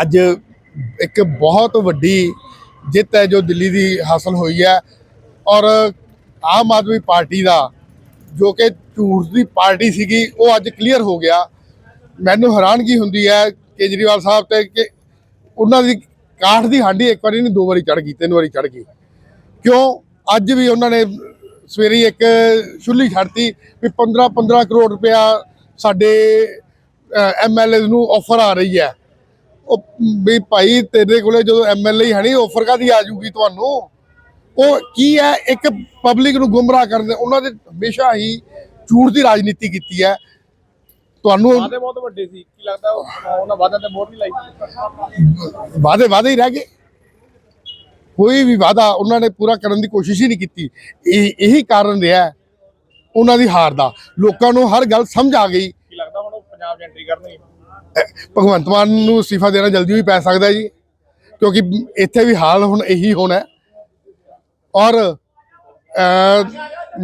ਅੱਜ ਇੱਕ ਬਹੁਤ ਵੱਡੀ ਜਿੱਤ ਹੈ ਜੋ ਦਿੱਲੀ ਦੀ ਹਾਸਲ ਹੋਈ ਹੈ। ਔਰ ਆਮ ਆਦਮੀ ਪਾਰਟੀ ਦਾ ਜੋ ਕਿ ਝੂਠ ਦੀ ਪਾਰਟੀ ਸੀਗੀ, ਉਹ ਅੱਜ ਕਲੀਅਰ ਹੋ ਗਿਆ। ਮੈਨੂੰ ਹੈਰਾਨਗੀ ਹੁੰਦੀ ਹੈ ਕੇਜਰੀਵਾਲ ਸਾਹਿਬ ਤੇ ਕਿ ਉਹਨਾਂ ਦੀ ਕਾਠ ਦੀ ਹਾਂਡੀ ਇੱਕ ਵਾਰੀ ਨਹੀਂ, ਦੋ ਵਾਰੀ ਚੜ ਗਈ, ਤਿੰਨ ਵਾਰੀ ਚੜ ਗਈ। ਕਿਉਂ? ਅੱਜ ਵੀ ਉਹਨਾਂ ਨੇ ਸਵੇਰੇ ਹੀ ਇੱਕ ਛੁੱਲੀ ਛੱਡਤੀ ਵੀ 15 15 ਕਰੋੜ ਰੁਪਇਆ ਸਾਡੇ ਐਮਐਲਏ ਨੂੰ ਆਫਰ ਆ ਰਹੀ ਹੈ। ਉਹ ਵੀ ਭਾਈ ਤੇਰੇ ਕੋਲੇ ਜਦੋਂ ਐਮਐਲਏ ਹੈ ਨਹੀਂ ਆਫਰ ਕਾਦੀ ਆ ਜੂਗੀ ਤੁਹਾਨੂੰ? ਉਹ ਕੀ ਹੈ? ਇੱਕ ਪਬਲਿਕ ਨੂੰ ਗੁੰਮਰਾਹ ਕਰਦੇ ਉਹਨਾਂ ਦੇ ਹਮੇਸ਼ਾ ਹੀ ਝੂਠ ਦੀ ਰਾਜਨੀਤੀ ਕੀਤੀ ਹੈ। ਤੁਹਾਨੂੰ ਵਾਅਦੇ ਬਹੁਤ ਵੱਡੇ ਸੀ। ਕੀ ਲੱਗਦਾ ਉਹ- ਉਹਨਾਂ ਵਾਅਦਿਆਂ ਤੇ ਮੋਹਰ ਨਹੀਂ ਲਾਈ ਵਾਦੇ ਵਾਦੇ ਹੀ ਰਹਿ ਗਏ। ਕੋਈ ਵੀ ਵਾਦਾ ਉਹਨਾਂ ਨੇ ਪੂਰਾ ਕਰਨ ਦੀ ਕੋਸ਼ਿਸ਼ ਹੀ ਨਹੀਂ ਕੀਤੀ। ਇਹ ਇਹੀ ਕਾਰਨ ਰਿਹਾ ਉਹਨਾਂ ਦੀ ਹਾਰ ਦਾ। ਲੋਕਾਂ ਨੂੰ ਹਰ ਗੱਲ ਸਮਝ ਆ ਗਈ। ਕੀ ਲੱਗਦਾ ਹੁਣ ਉਹ ਪੰਜਾਬ ਐਂਟਰੀ ਕਰਨਗੇ? ਭਗਵੰਤ ਮਾਨ ਨੂੰ ਅਸਤੀਫਾ ਦੇਣਾ ਜਲਦੀ ਵੀ ਪੈ ਸਕਦਾ ਜੀ, ਕਿਉਂਕਿ ਇੱਥੇ ਵੀ ਹਾਲ ਹੁਣ ਇਹੀ ਹੋਣਾ ਹੈ। ਔਰ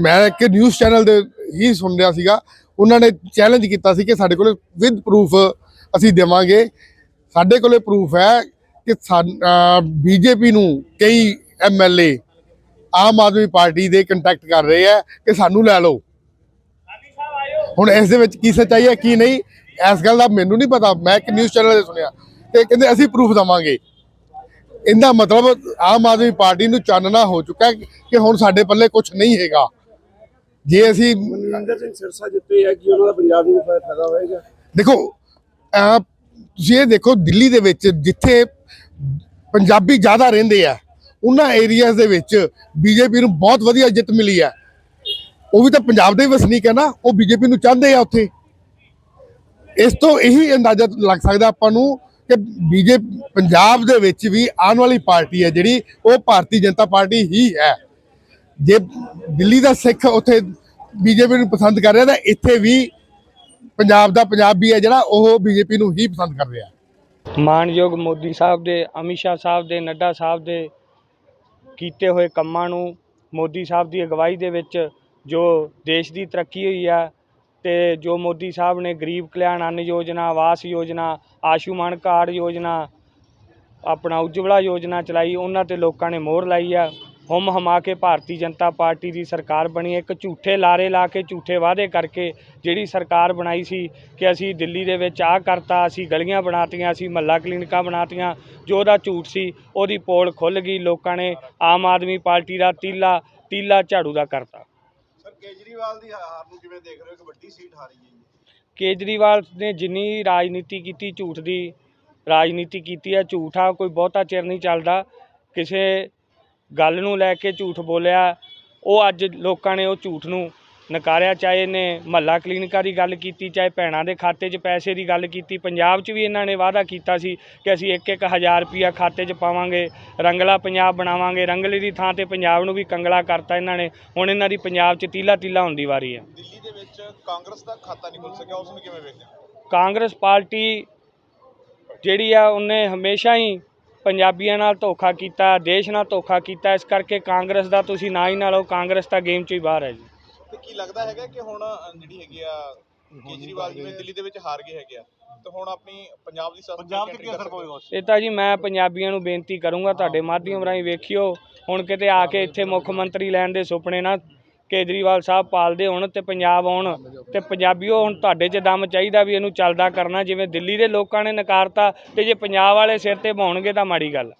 ਮੈਂ ਇੱਕ ਨਿਊਜ਼ ਚੈਨਲ ਦੇ ਹੀ ਸੁਣ ਰਿਹਾ ਸੀਗਾ, ਉਹਨਾਂ ਨੇ ਚੈਲੰਜ ਕੀਤਾ ਸੀ ਕਿ ਸਾਡੇ ਕੋਲ ਵਿਦ ਪ੍ਰੂਫ ਅਸੀਂ ਦੇਵਾਂਗੇ ਸਾਡੇ ਕੋਲੇ ਪ੍ਰੂਫ ਹੈ ਕਿ ਬੀਜੇਪੀ ਨੂੰ ਕਈ ਐਮਐਲਏ ਆਮ ਆਦਮੀ ਪਾਰਟੀ ਦੇ ਕੰਟੈਕਟ ਕਰ ਰਹੇ ਆ ਕਿ ਸਾਨੂੰ ਲੈ ਲਓ ਹੁਣ ਇਸ ਦੇ ਵਿੱਚ ਕੀ ਸੱਚਾਈ ਹੈ, ਕੀ ਨਹੀਂ ਇਸ ਗੱਲ ਦਾ ਮੈਨੂੰ ਨਹੀਂ ਪਤਾ ਮੈਂ ਇੱਕ ਨਿਊਜ਼ ਚੈਨਲ ਤੇ ਸੁਣਿਆ ਤੇ ਕਹਿੰਦੇ ਅਸੀਂ ਪ੍ਰੂਫ ਦਵਾਂਗੇ। ਇਹਦਾ ਮਤਲਬ ਆਮ ਆਦਮੀ ਪਾਰਟੀ ਨੂੰ ਚਾਨਣਾ ਹੋ ਚੁੱਕਾ ਕਿ ਹੁਣ ਸਾਡੇ ਪੱਲੇ ਕੁਝ ਨਹੀਂ ਹੈਗਾ। ਜੇ ਅਸੀਂ ਮਨਿੰਦਰ ਸਿੰਘ ਸਿਰਸਾ ਜਿੱਤੇ ਹੈ ਕਿ ਉਹਨਾਂ ਦਾ ਪੰਜਾਬ ਨੂੰ ਫਾਇਦਾ ਫਾਇਦਾ ਹੋਏਗਾ? ਦੇਖੋ ਅਹ ਤੁਸੀਂ ਇਹ ਦੇਖੋ ਦਿੱਲੀ ਦੇ ਵਿੱਚ ਜਿੱਥੇ ਪੰਜਾਬੀ ਜ਼ਿਆਦਾ ਰਹਿੰਦੇ ਆ ਉਹਨਾਂ ਏਰੀਆਜ਼ ਦੇ ਵਿੱਚ ਬੀਜੇਪੀ ਨੂੰ ਬਹੁਤ ਵਧੀਆ ਜਿੱਤ ਮਿਲੀ ਹੈ ਉਹ ਵੀ ਤਾਂ ਪੰਜਾਬ ਦੇ ਵਸਨੀਕ ਹੈ ਨਾ ਉਹ ਬੀਜੇਪੀ ਨੂੰ ਚਾਹੁੰਦੇ ਆ ਉੱਥੇ। ਇਸ ਤੋਂ ਇਹੀ ਅੰਦਾਜ਼ਾ ਲੱਗ ਸਕਦਾ ਆਪਾਂ ਨੂੰ ਕਿ ਬੀਜੇ ਪੰਜਾਬ ਦੇ ਵਿੱਚ ਵੀ ਆਉਣ ਵਾਲੀ ਪਾਰਟੀ ਹੈ ਜਿਹੜੀ ਉਹ ਭਾਰਤੀ ਜਨਤਾ ਪਾਰਟੀ ਹੀ ਹੈ। ਜੇ ਦਿੱਲੀ ਦਾ ਸਿੱਖ ਉੱਥੇ ਬੀਜੇਪੀ ਨੂੰ ਪਸੰਦ ਕਰ ਰਿਹਾ ਤਾਂ ਇੱਥੇ ਵੀ ਪੰਜਾਬ ਦਾ ਪੰਜਾਬੀ ਹੈ ਜਿਹੜਾ ਉਹ ਬੀਜੇਪੀ ਨੂੰ ਹੀ ਪਸੰਦ ਕਰ ਰਿਹਾ। ਮਾਨਯੋਗ ਮੋਦੀ ਸਾਹਿਬ ਦੇ, ਅਮਿਤ ਸ਼ਾਹ ਸਾਹਿਬ ਦੇ, ਨੱਡਾ ਸਾਹਿਬ ਦੇ ਕੀਤੇ ਹੋਏ ਕੰਮਾਂ ਨੂੰ ਮੋਦੀ ਸਾਹਿਬ ਦੀ ਅਗਵਾਈ ਦੇ ਵਿੱਚ ਜੋ ਦੇਸ਼ ਦੀ ਤਰੱਕੀ ਹੋਈ ਆ ਤੇ ਜੋ ਮੋਦੀ ਸਾਹਿਬ ਨੇ ਗਰੀਬ ਕਲਿਆਣ ਅੰਨ ਯੋਜਨਾ, ਆਵਾਸ ਯੋਜਨਾ ਆਯੁਸ਼ਮਾਨ ਕਾਰਡ ਯੋਜਨਾ, ਆਪਣਾ ਉਜਵਲਾ ਯੋਜਨਾ ਚਲਾਈ, ਉਹਨਾਂ ਤੇ ਲੋਕਾਂ ਨੇ ਮੋਹਰ ਲਾਈ ਆ। ਹੁੰਮ ਹਮਾ ਕੇ ਭਾਰਤੀ ਜਨਤਾ ਪਾਰਟੀ ਦੀ ਸਰਕਾਰ ਬਣੀ ਇੱਕ ਝੂਠੇ ਲਾਰੇ ਲਾ ਕੇ, ਝੂਠੇ ਵਾਅਦੇ ਕਰਕੇ ਜਿਹੜੀ ਸਰਕਾਰ ਬਣਾਈ ਸੀ ਕਿ ਅਸੀਂ ਦਿੱਲੀ ਦੇ ਵਿੱਚ ਆਹ ਕਰਤਾ, ਅਸੀਂ ਗਲੀਆਂ ਬਣਾਤੀਆਂ, ਅਸੀਂ ਮਹੱਲਾ ਕਲੀਨਿਕਾਂ ਬਣਾਤੀਆਂ, ਜੋ ਉਹਦਾ ਝੂਠ ਸੀ, ਉਹਦੀ ਪੋਲ ਖੁੱਲ ਗਈ, ਲੋਕਾਂ ਨੇ ਆਮ ਆਦਮੀ ਪਾਰਟੀ ਦਾ ਤੀਲਾ ਤੀਲਾ ਝਾੜੂ ਦਾ ਕਰਤਾ। ਕੇਜਰੀਵਾਲ ਦੀ ਹਾਰ ਨੂੰ ਕਿਵੇਂ ਦੇਖ ਰਹੇ ਹੋ? ਕਿ ਵੱਡੀ ਸੀਟ ਹਾਰੀ ਹੈ ਜੀ। ਕੇਜਰੀਵਾਲ ਨੇ ਜਿੰਨੀ ਰਾਜਨੀਤੀ ਕੀਤੀ, ਝੂਠ ਦੀ ਰਾਜਨੀਤੀ ਕੀਤੀ ਹੈ, ਝੂਠ ਆ ਕੋਈ ਬਹੁਤਾ ਚਿਰ ਨਹੀਂ ਚੱਲਦਾ। ਕਿਸੇ ਗੱਲ ਨੂੰ ਲੈ ਕੇ ਝੂਠ ਬੋਲਿਆ, ਉਹ ਅੱਜ ਲੋਕਾਂ ਨੇ ਉਹ ਝੂਠ ਨੂੰ ਨਕਾਰਿਆ ਚਾਹੇ ਨੇ ਮਹੱਲਾ ਕਲੀਨਿਕਾਂ ਦੀ ਗੱਲ ਕੀਤੀ ਚਾਹੇ ਭੈਣਾਂ ਦੇ ਖਾਤੇ 'ਚ ਪੈਸੇ ਦੀ ਗੱਲ ਕੀਤੀ ਪੰਜਾਬ 'ਚ ਵੀ ਇਹਨਾਂ ਨੇ ਵਾਅਦਾ ਕੀਤਾ ਸੀ ਕਿ ਅਸੀਂ ਇੱਕ ਇੱਕ ਹਜ਼ਾਰ ਰੁਪਿਆ ਖਾਤੇ 'ਚ ਪਾਵਾਂਗੇ ਰੰਗਲਾ ਪੰਜਾਬ ਬਣਾਵਾਂਗੇ ਰੰਗਲੇ ਦੀ ਥਾਂ ਤੇ ਪੰਜਾਬ ਨੂੰ ਵੀ ਕੰਗਲਾ ਕਰਤਾ ਇਹਨਾਂ ਨੇ ਹੁਣ ਇਹਨਾਂ ਦੀ ਪੰਜਾਬ 'ਚ ਤੀਲਾ ਤੀਲਾ ਹੋਣ ਦੀ ਵਾਰੀ ਹੈ। ਦਿੱਲੀ ਦੇ ਵਿੱਚ ਕਾਂਗਰਸ ਦਾ ਖਾਤਾ ਨਹੀਂ ਖੁੱਲ ਸਕਿਆ ਉਸ ਨੂੰ ਕਿਵੇਂ ਵੇਖਦੇ ਹੋ? ਕਾਂਗਰਸ ਪਾਰਟੀ ਜਿਹੜੀ ਆ ਉਹਨੇ ਹਮੇਸ਼ਾ ਹੀ ਪੰਜਾਬੀਆਂ ਨਾਲ ਧੋਖਾ ਕੀਤਾ ਦੇਸ਼ ਨਾਲ ਧੋਖਾ ਕੀਤਾ ਇਸ ਕਰਕੇ ਕਾਂਗਰਸ ਦਾ ਤੁਸੀਂ ਨਾ ਹੀ ਨਾ ਲਓ ਕਾਂਗਰਸ ਤਾਂ ਗੇਮ 'ਚੋਂ ਹੀ ਬਾਹਰ ਹੈ ਜੀ। ਤੇ ਕੀ ਲੱਗਦਾ ਹੈਗਾ ਕਿ ਹੁਣ ਜਿਹੜੀ ਹੈਗੀ ਆ ਕੇਜਰੀਵਾਲ ਜਿਵੇਂ ਦਿੱਲੀ ਦੇ ਵਿੱਚ ਹਾਰ ਗਏ ਹੈਗੇ ਆ ਤੇ ਹੁਣ ਆਪਣੀ ਪੰਜਾਬ ਦੀ ਪੰਜਾਬ 'ਚ ਕੀ ਅਸਰ ਪਵੇਗਾ ਇਹ ਤਾਂ ਜੀ ਮੈਂ ਪੰਜਾਬੀਆਂ ਨੂੰ ਬੇਨਤੀ ਕਰੂੰਗਾ ਤੁਹਾਡੇ ਮਾਧਿਅਮ ਰਾਹੀਂ ਵੇਖਿਓ ਹੁਣ ਕਿਤੇ ਆ ਕੇ ਇੱਥੇ ਮੁੱਖ ਮੰਤਰੀ ਲੈਣ ਦੇ ਸੁਪਨੇ ਨਾ ਕੇਜਰੀਵਾਲ ਸਾਹਿਬ ਪਾਲਦੇ ਹੋਣ ਤੇ ਪੰਜਾਬ ਆਉਣ ਤੇ ਪੰਜਾਬੀਓ ਹੁਣ ਤੁਹਾਡੇ 'ਚ ਦਮ ਚਾਹੀਦਾ ਵੀ ਇਹਨੂੰ ਚੱਲਦਾ ਕਰਨਾ ਜਿਵੇਂ ਦਿੱਲੀ ਦੇ ਲੋਕਾਂ ਨੇ ਨਕਾਰਤਾ ਤੇ ਜੇ ਪੰਜਾਬ ਵਾਲੇ ਸਿਰ ਤੇ ਬਹਾਉਣਗੇ ਤਾਂ ਮਾੜੀ ਗੱਲ